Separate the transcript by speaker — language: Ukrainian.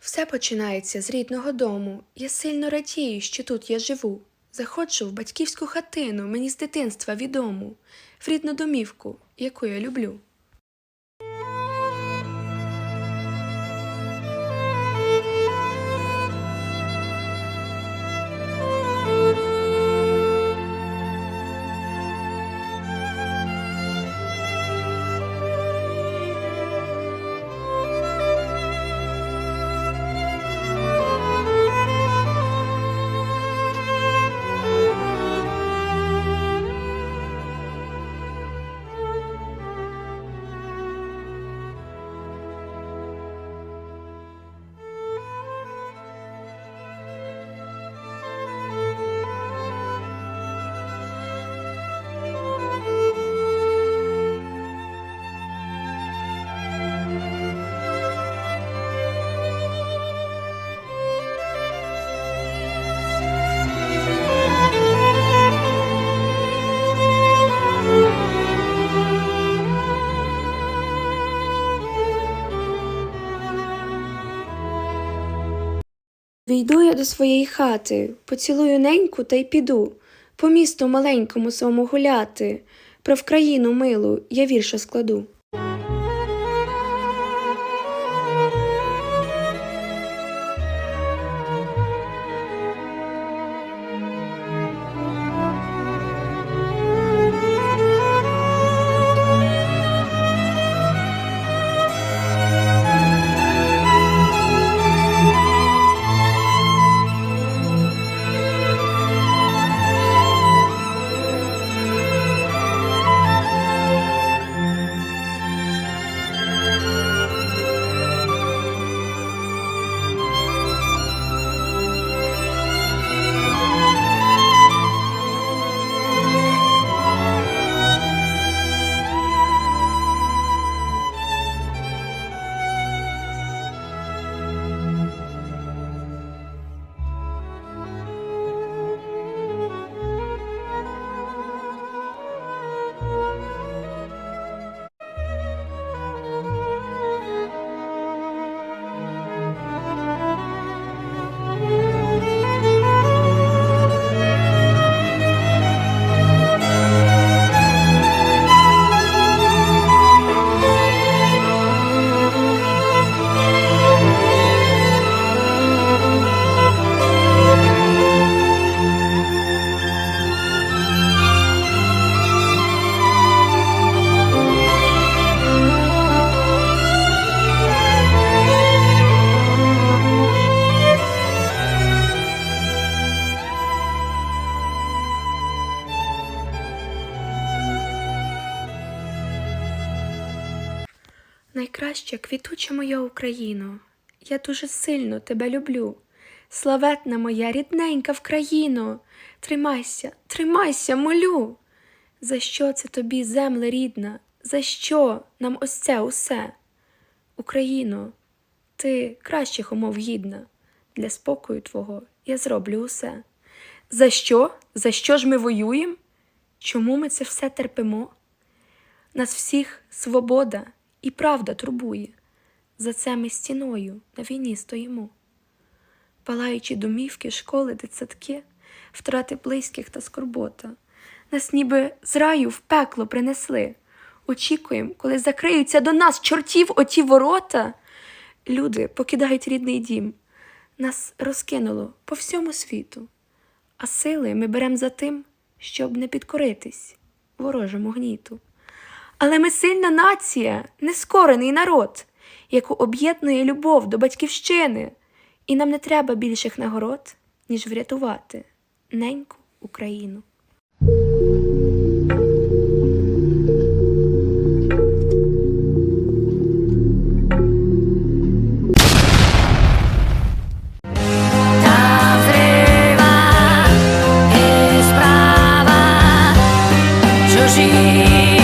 Speaker 1: Все починається з рідного дому. Я сильно радію, що тут я живу. Заходжу в батьківську хатину, мені з дитинства відому, в рідну домівку, яку я люблю. Війду я до своєї хати, поцілую неньку та й піду, по місту маленькому своєму гуляти, про вкраїну милу я вірша складу. Найкраща квітуча моя Україно, я дуже сильно тебе люблю. Славетна моя рідненька Вкраїно, тримайся, тримайся, молю. За що це тобі, земле рідна? За що нам ось це усе? Україно, ти кращих умов гідна, для спокою твого я зроблю усе. За що? За що ж ми воюємо? Чому ми це все терпимо? Нас всіх свобода і правда турбує. За це ми стіною на війні стоїмо. Палаючи домівки, школи, дитсадки, втрати близьких та скорбота. Нас ніби з раю в пекло принесли. Очікуємо, коли закриються до нас чортів оті ворота. Люди покидають рідний дім. Нас розкинуло по всьому світу. А сили ми берем за тим, щоб не підкоритись ворожому гніту. Але ми сильна нація, нескорений народ, яку об'єднує любов до батьківщини, і нам не треба більших нагород, ніж врятувати неньку Україну. Чужі